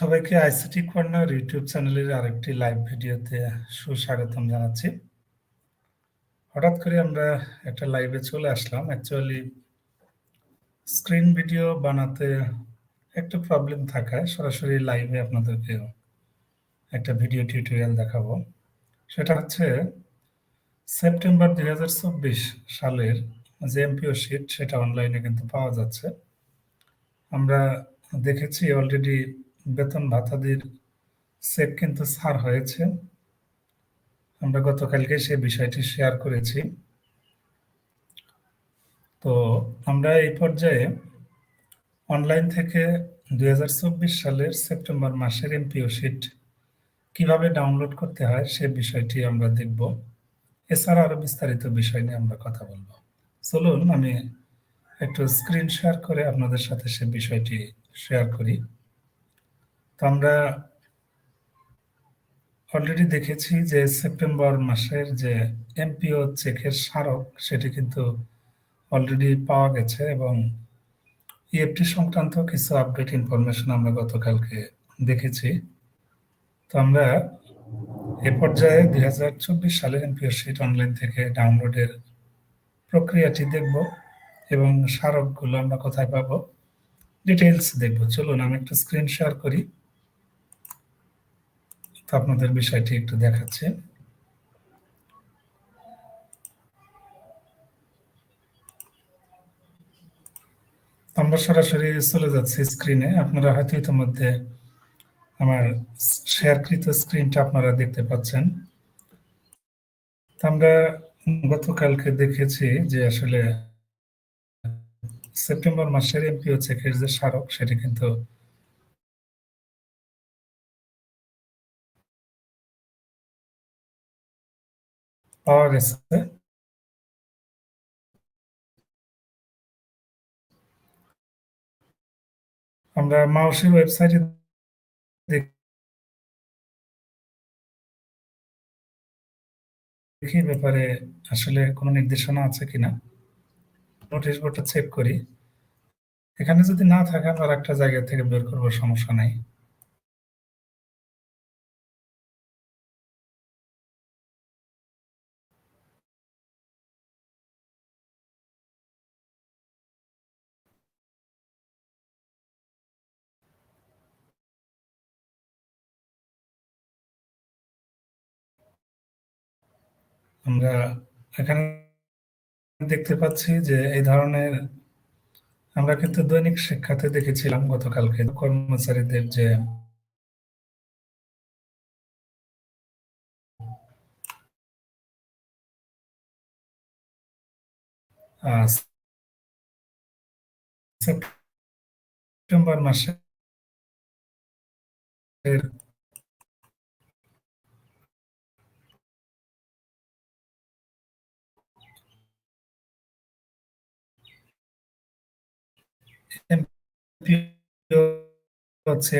সবাইকে ICT corner YouTube চ্যানেলের আরেকটি লাইভ ভিডিওতে সুস্বাগতম জানাচ্ছি। হঠাৎ করে আমরা একটা লাইভে চলে আসলাম। অ্যাকচুয়ালি স্ক্রিন ভিডিও বানাতে একটু প্রবলেম থাকায় সরাসরি লাইভে আপনাদেরকে একটা ভিডিও টিউটোরিয়াল দেখাবো। সেটা হচ্ছে সেপ্টেম্বর দু হাজার চব্বিশ সালের যে এমপিও শিট সেটা অনলাইনে কিন্তু পাওয়া যাচ্ছে। আমরা দেখেছি অলরেডি বেতন ভাতাদির চেক কিন্তু ছাড় হয়েছে। আমরা গতকালকে সেই বিষয়টি শেয়ার করেছি। তো আমরা এই পর্যায়ে অনলাইন থেকে দু হাজার চব্বিশ সালের সেপ্টেম্বর মাসের এমপিও শিট কীভাবে ডাউনলোড করতে হয় সে বিষয়টি আমরা দেখব। এছাড়া আরও বিস্তারিত বিষয় নিয়ে আমরা কথা বলব। চলুন, আমি একটু স্ক্রিন শেয়ার করে আপনাদের সাথে সে বিষয়টি শেয়ার করি। তো আমরা অলরেডি দেখেছি যে সেপ্টেম্বর মাসের যে এমপিও চেকের স্মারক, সেটি কিন্তু অলরেডি পাওয়া গেছে এবং ইএফটি সংক্রান্ত কিছু আপডেট ইনফরমেশন আমরা গতকালকে দেখেছি। তো আমরা এ পর্যায়ে দুই হাজার চব্বিশ সালের এমপিও শিট অনলাইন থেকে ডাউনলোডের প্রক্রিয়াটি দেখব এবং স্মারকগুলো আমরা কোথায় পাবো ডিটেলস দেখব। চলুন, আমি একটু স্ক্রিন শেয়ার করি। আপনাদের বিষয়টি একটু দেখাচ্ছে। আমরা সরাসরি চলে যাচ্ছি স্ক্রিনে আপনারা হয়তো ইতিমধ্যে আমার শেয়ারকৃত স্ক্রিনটা আপনারা দেখতে পাচ্ছেন। আমরা গতকালকে দেখেছি যে আসলে সেপ্টেম্বর মাসের এমপিও চেকের যে স্মারক, সেটি কিন্তু পাওয়া গেছে। আমরা মাউসের ওয়েবসাইটে দেখি ব্যাপারে আসলে কোনো নির্দেশনা আছে কিনা। নোটিশ বোর্ডটা চেক করি। এখানে যদি না থাকে আমরা একটা জায়গা থেকে বের করব, সমস্যা নাই। আমরা এখানে দেখতে পাচ্ছি যে এই ধরনের আমরা কিন্তু দৈনিক শিক্ষাতে দেখেছিলাম গতকালকে কর্মচারীদের যে সেপ্টেম্বর মাসে হচ্ছে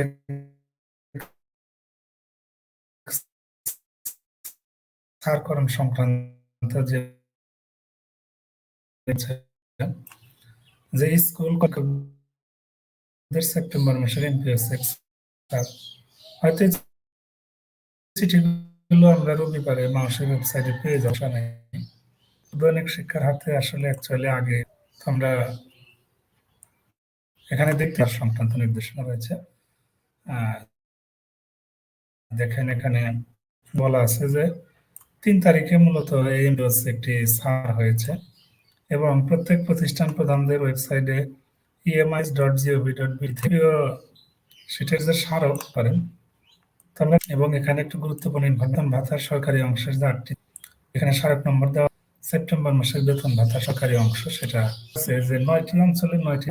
সারকরণ সংক্রান্ত যে যে স্কুল সেপ্টেম্বর মাসের এমপিএস হয়তো চিঠিগুলো আমরা রবিবারে মানুষের ওয়েবসাইটে পেয়ে যাওয়া নাই। দৈনিক শিক্ষার হাতে আসলে অ্যাকচুয়ালি আগে আমরা এখানে দেখতে সংক্রান্ত নির্দেশনা রয়েছে। দেখেন এখানে বলা আছে যে, তিন তারিখে মূলত এই একটি সার হয়েছে এবং প্রত্যেক প্রতিষ্ঠান প্রধানদের ওয়েবসাইটে EMIS dot GOV dot B থেকেও সেটার যে স্মারক করেন তাহলে এবং এখানে একটু গুরুত্বপূর্ণ বেতন ভাতার সরকারি অংশের যে আটটি, এখানে স্মারক নম্বর দেওয়া, সেপ্টেম্বর মাসের বেতন ভাতা সরকারি অংশ সেটা যে নয়টি অঞ্চলে নয়টি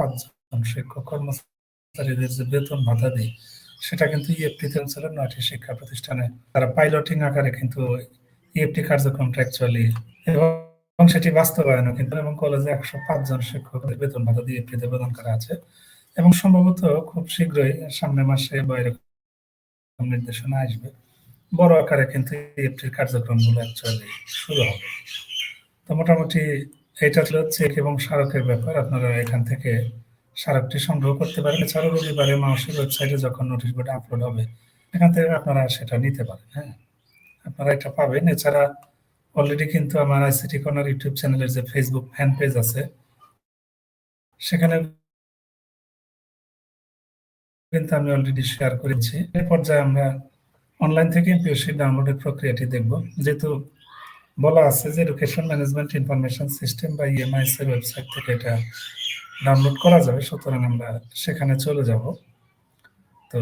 শিক্ষক কর্মচারীদের যে বেতন ভাতা দেয়, সেটা কিন্তু ইএফটি অঞ্চলের নয়টি শিক্ষা প্রতিষ্ঠানে। তারা পাইলটিং আকারে কিন্তু ইএফটি কার্যক্রমটা অ্যাকচুয়ালি এবং সেটি বাস্তবায়নও কিন্তু এবং কলেজে একশো পাঁচজন শিক্ষকদের বেতন ভাতা দিয়ে ইএফটিতে প্রদান করা আছে এবং সম্ভবত খুব শীঘ্রই সামনের মাসে বা নির্দেশনা আসবে, বড় আকারে কিন্তু ইএফটির কার্যক্রমগুলো অ্যাকচুয়ালি শুরু হবে। তো মোটামুটি এটা ছিল এবং স্মারকের ব্যাপার, আপনারা এখান থেকে স্মারকটি সংগ্রহ করতে পারেন এছাড়াও রবিবারে মাউসের ওয়েবসাইটে যখন নোটিশ বোর্ডে আপলোড হবে, এখান থেকে আপনারা সেটা নিতে পারেন হ্যাঁ? আপনারা এটা পাবেন। এছাড়া অলরেডি কিন্তু আমার আইসিটি কর্নার ইউটিউব চ্যানেলের যে ফেসবুক ফ্যান পেজ আছে, সেখানে কিন্তু আমি অলরেডি শেয়ার করেছি। এর পর্যায়ে আমরা অনলাইন থেকে পিওসি ডাউনলোডের প্রক্রিয়াটি দেখব। যেহেতু বলা আছে যে এডুকেশন ম্যানেজমেন্ট ইনফরমেশন সিস্টেম বা ইএমআইএস এর ওয়েবসাইট থেকে এটা ডাউনলোড করা যাবে, সুতরাং আমরা সেখানে চলে যাব। তো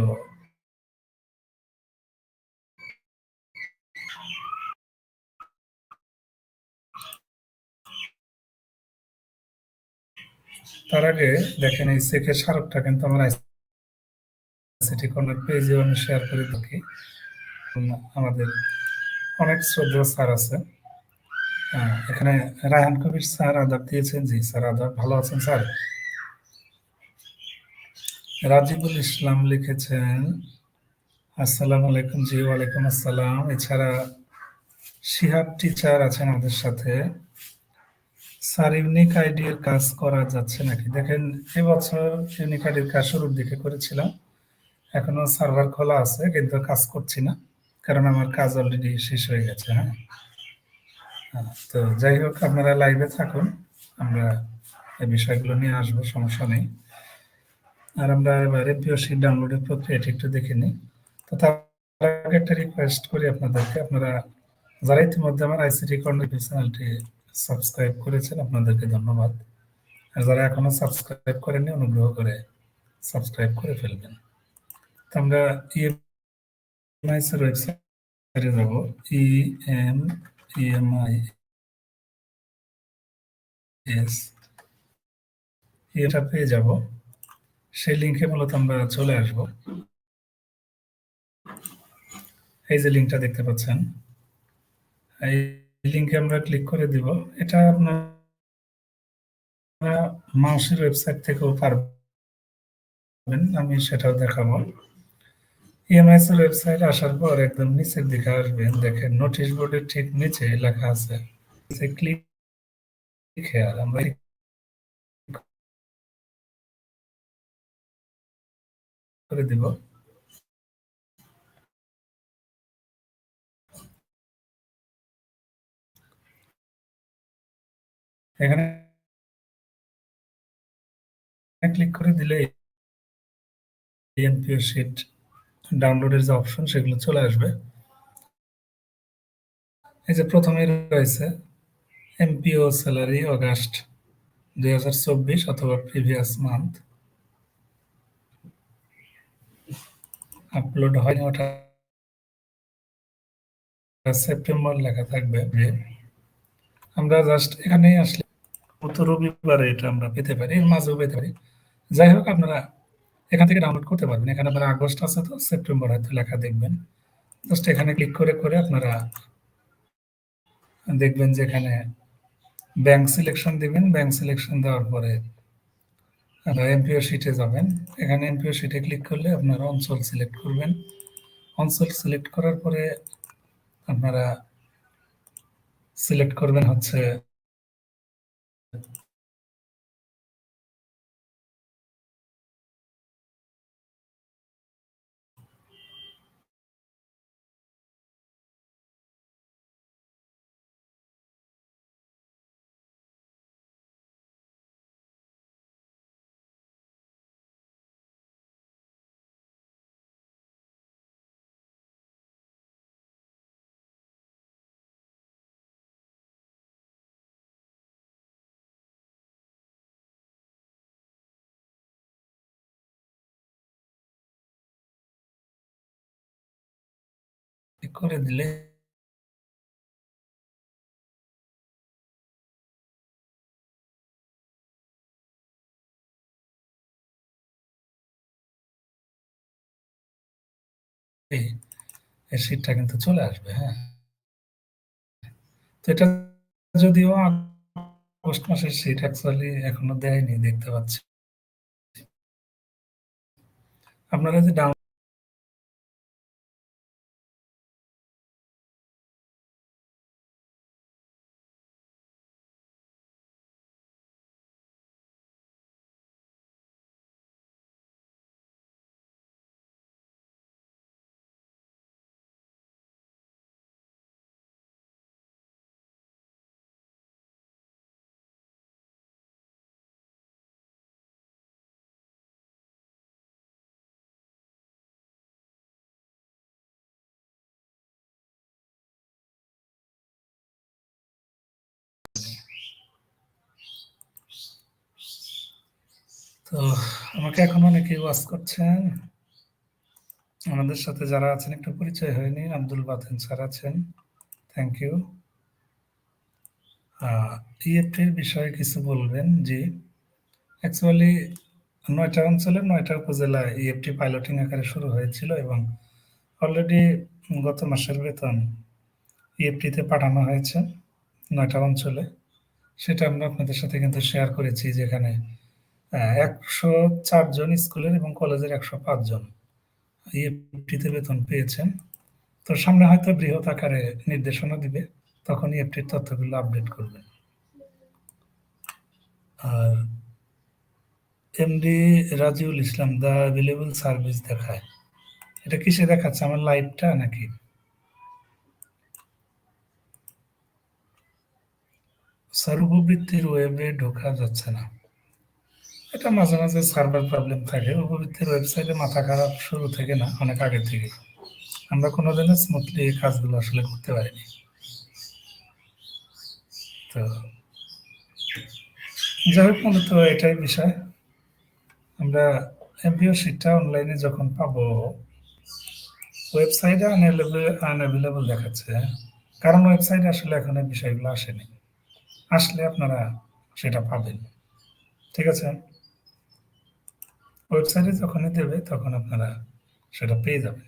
তার আগে দেখেন এই চেকের স্মারকটা কিন্তু আমরা আইসিটি কর্নার পেজে আমি শেয়ার করে থাকি। আমাদের অনেক শ্রদ্ধেয় স্যার আছে এখানে রায়হান কবির স্যার আদাব দিয়েছেন। জি, স্যার আদাব, ভালো আছেন স্যার? রাজিবুল ইসলাম লিখেছেন, আসসালাম আলাইকুম। জি, ওয়ালাইকুম আসসালাম। এছাড়া শিহাব টিচার আছেন আমাদের সাথে। স্যার, ইউনিক আইডির কাজ করা যাচ্ছে নাকি? দেখেন এবছর ইউনিক আইডির কাজ শুরুর দিকে করেছিলাম। এখনও সার্ভার খোলা আছে, কিন্তু কাজ করছি না, কারণ আমার কাজ অলরেডি শেষ হয়ে গেছে হ্যাঁ। তো যাই হোক, আপনারা লাইভে থাকুন। আমরা এই বিষয়গুলো নিয়ে আসব, সমস্যা নেই। আর আমরা এবার এমপিওসি ডাউনলোডের প্রক্রিয়াটি একটু দেখে নিই। তো তার একটা রিকোয়েস্ট করি আপনাদেরকে। আপনারা যারা ইতিমধ্যে আমার আইসিটি কর্নার চ্যানেলটি সাবস্ক্রাইব করেছেন, আপনাদেরকে ধন্যবাদ। আর যারা এখনও সাবস্ক্রাইব করেননি, অনুগ্রহ করে সাবস্ক্রাইব করে ফেলবেন। তো আমরা ইএমআইএস এর ওয়েবসাইটে যাব। ই ইএমআই এস এটা পেয়ে যাব। সেই লিঙ্কে মূলত আমরা চলে আসব। এই যে লিঙ্কটা দেখতে পাচ্ছেন, এই লিঙ্কে আমরা ক্লিক করে দিব। এটা আপনার মাউসের ওয়েবসাইট থেকেও পারবেন, আমি সেটাও দেখাবো। ইএমআইএস এর ওয়েবসাইট আসার পর একদম নিচের দিকে আসবেন, দেখেন নোটিশ বোর্ডের ঠিক নিচে লেখা আছে। ক্লিক হেয়ার আমরা করে দিব। এখানে ক্লিক করে দিলে এনপিও শিট ডাউনলোডের যে অপশন সেগুলো চলে আসবে। এই যে প্রথমে রয়েছে এমপিও স্যালারি অগাস্ট দুই হাজার চব্বিশ অথবা প্রিভিয়াস মান্থ আপলোড হয়নি, ওটা সেপ্টেম্বর লেখা থাকবে। আমরা জাস্ট এখানেই আসলে, গত রবিবারে এটা আমরা পেতে পারি মাঝেও পেতে পারি। যাই হোক, আপনারা এখান থেকে ডাউনলোড করতে পারবেন। এখানে আপনারা আগস্ট আছে তো, সেপ্টেম্বর হয়তো লেখা দেখবেন। জাস্ট এখানে ক্লিক করে করে আপনারা দেখবেন যে এখানে ব্যাংক সিলেকশন দিবেন। ব্যাংক সিলেকশন দেওয়ার পরে এমপিও শিটে যাবেন। এখানে এমপিও শিটে ক্লিক করলে আপনারা অঞ্চল সিলেক্ট করবেন। অঞ্চল সিলেক্ট করার পরে আপনারা সিলেক্ট করবেন হচ্ছে করে দিলে শীটটা কিন্তু চলে আসবে হ্যাঁ। তো এটা যদিও আগস্ট মাসের শীট অ্যাকচুয়ালি এখনও দেয়নি, দেখতে পাচ্ছি। আপনারা যে ডাউন তো আমাকে এখন অনেকেই ওয়াজ করছেন। আমাদের সাথে যারা আছেন, একটু পরিচয় হয়নি আব্দুল বাতেন স্যার আছেন। থ্যাংক ইউ ইএফটির বিষয়ে কিছু বলবেন জি। অ্যাকচুয়ালি নয়টা অঞ্চলে নয়টা উপজেলায় ইএফটি পাইলটিং আকারে শুরু হয়েছিল এবং অলরেডি গত মাসের বেতন ইএফটিতে পাঠানো হয়েছে নয়টা অঞ্চলে। সেটা আমরা আপনাদের সাথে কিন্তু শেয়ার করেছি যেখানে একশো চারজন স্কুলের এবং কলেজের একশো পাঁচজন ইএফটিতে বেতন পেয়েছেন। তো সামনে হয়তো বৃহৎ আকারে নির্দেশনা দিবে, তখন ইএফটির তথ্যগুলো আপডেট করবেন। আর MD Raziul Islam the available service দেখায়। এটা কিসে দেখাচ্ছে? আমার লাইভটা নাকি? স্যার, উপবৃত্তির ওয়েবে ঢোকা যাচ্ছে না। এটা মাঝে মাঝে সার্ভার প্রবলেম থাকে। উপবৃত্তির ওয়েবসাইটে মাথা খারাপ শুরু থেকে না, অনেক আগে থেকে। আমরা কোনোদিনও স্মুথলি এই কাজগুলো আসলে করতে পারিনি। তো যাই হোক মূলত এটাই বিষয়। আমরা এমপিও শিটটা অনলাইনে যখন পাবো ওয়েবসাইটে আনঅ্যাভেলেবল দেখাচ্ছে। কারণ ওয়েবসাইটে আসলে এখন এই বিষয়গুলো আসেনি। আসলে আপনারা সেটা পাবেন। ঠিক আছে? ওয়েবসাইটে যখনই দেবে, তখন আপনারা সেটা পেয়ে যাবেন।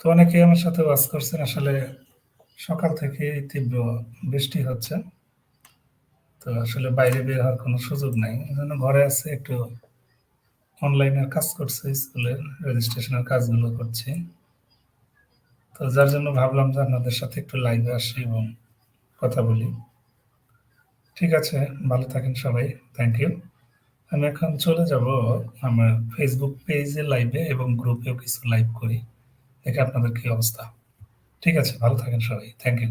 তো অনেকে আমার সাথে ওয়াজ করছেন, আসলে সকাল থেকে তীব্র বৃষ্টি হচ্ছে। তো আসলে বাইরে বের হওয়ার কোনো সুযোগ নাই। জন্য ঘরে আছে, একটু অনলাইনের কাজ করছে স্কুলের রেজিস্ট্রেশনের কাজগুলো করছি। তো যার জন্য ভাবলাম যে আপনাদের সাথে একটু লাইভে আসি এবং কথা বলি। ঠিক আছে, ভালো থাকেন সবাই থ্যাংক ইউ আমি এখন চলে যাব আমার ফেসবুক পেজে লাইভে এবং গ্রুপেও কিছু লাইভ করি, দেখে আপনাদের কি অবস্থা। ঠিক আছে, ভালো থাকেন সবাই থ্যাংক ইউ